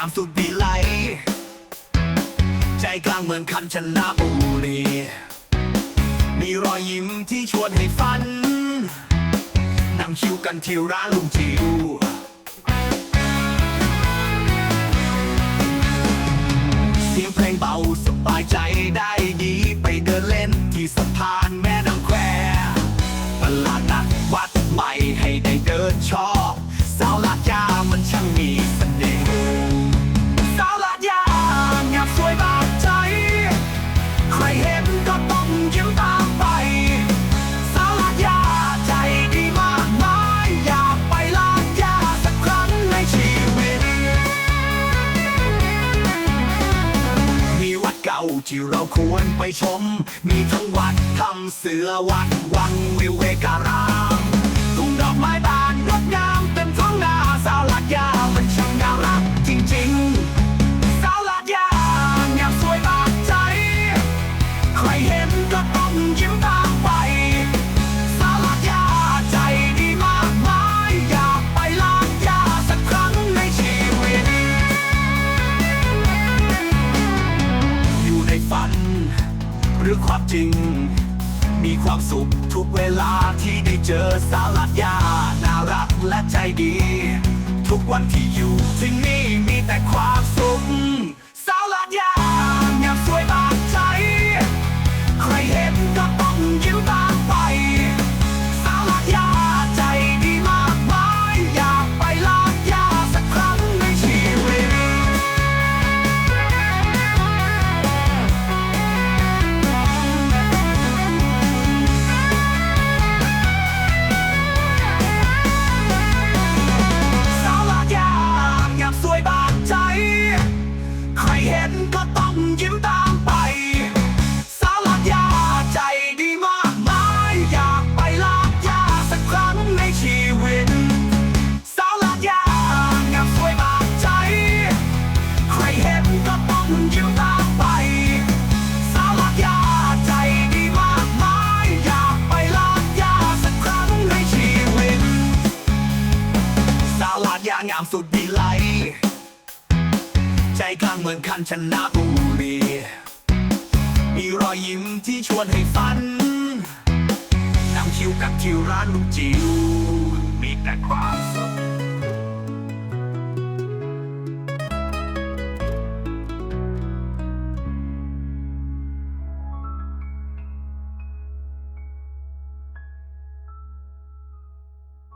ามสุดดีไหล ใจกลางเมืองคันชนาบุรี มีรอยยิ้มที่ชวนให้ฝัน นั่งชิวกันที่ร้านลุงจิวเสียงเพลงเบาสบายใจได้ดีไปเดินเล่นที่สะพานแม่น้ำแควตลาดนัดวัดใหม่ให้ได้เดินชอบ ที่เราควรไปชม มีทั้งวัดทำเสือวัดวัง หรือความจริง มีความสุขทุกเวลาที่ได้เจอสารัตยาน่ารักและใจดี ทุกวันที่อยู่ที่นี่มีแต่ความสุขางามสุดดีไลใจกลางเมืองคันชนะบุรีมีรอยยิ้มที่ชวนให้ฝันนั่งคิวกับคิวร้านลูกจิวมีแต่ความ